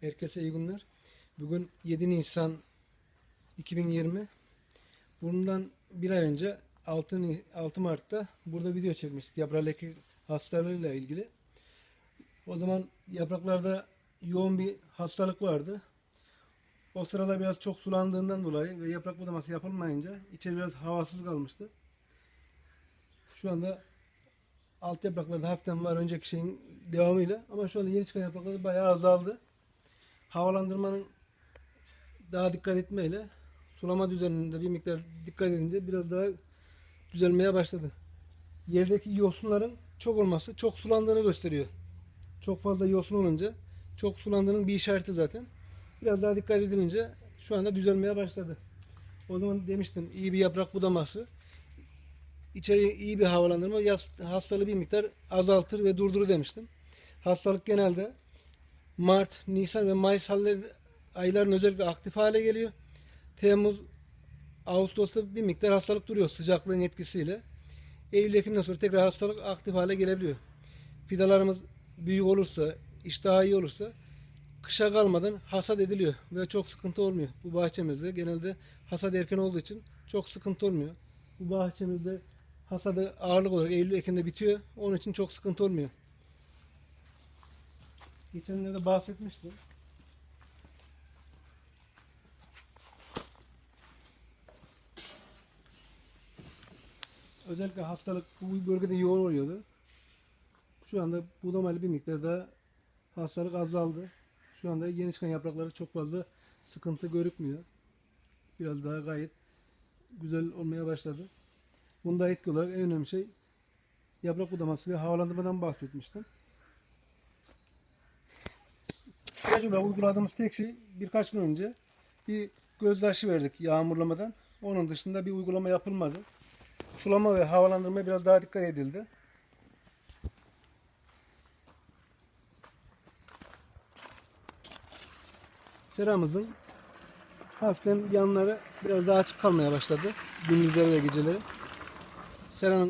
Herkese iyi günler. Bugün 7 Nisan 2020. Bundan bir ay önce 6, Ni- 6 Mart'ta burada video çekmiştik yaprak leke hastalığıyla ilgili. O zaman yapraklarda yoğun bir hastalık vardı. O sırada biraz çok sulandığından dolayı ve yaprak budaması yapılmayınca içeri biraz havasız kalmıştı. Şu anda alt yapraklarda hafiften var önceki şeyin devamıyla ama şu anda yeni çıkan yapraklar bayağı azaldı. Havalandırmanın daha dikkat etmeyle sulama düzeninde bir miktar dikkat edince biraz daha düzelmeye başladı. Yerdeki yosunların çok olması çok sulandığını gösteriyor. Çok fazla yosun olunca çok sulandığının bir işareti zaten. Biraz daha dikkat edilince şu anda düzelmeye başladı. O zaman demiştim iyi bir yaprak budaması içeri iyi bir havalandırma yas- hastalığı bir miktar azaltır ve durdurur demiştim. Hastalık genelde Mart, Nisan ve Mayıs ayların özellikle aktif hale geliyor. Temmuz, Ağustos'ta bir miktar hastalık duruyor sıcaklığın etkisiyle. Eylül, Ekim'den sonra tekrar hastalık aktif hale gelebiliyor. Fidalarımız büyük olursa, iştahı iyi olursa kışa kalmadan hasat ediliyor ve çok sıkıntı olmuyor. Bu bahçemizde genelde hasat erken olduğu için çok sıkıntı olmuyor. Bu bahçemizde hasadı ağırlık olarak Eylül Ekim'de bitiyor. Onun için çok sıkıntı olmuyor. Geçenlerde bahsetmiştim. Özellikle hastalık bu bölgede yoğun oluyordu. Şu anda budamayla bir miktar daha hastalık azaldı. Şu anda yeni çıkan yaprakları çok fazla sıkıntı görükmüyor. Biraz daha gayet güzel olmaya başladı. Bunda etki olarak en önemli şey yaprak budaması ve havalandırmadan bahsetmiştim. Tecrübe uyguladığımız tek şey birkaç gün önce bir gözdaşı verdik yağmurlamadan. Onun dışında bir uygulama yapılmadı. Sulama ve havalandırmaya biraz daha dikkat edildi. Seramızın hafiften yanları biraz daha açık kalmaya başladı. Gündüzleri ve geceleri. Seranın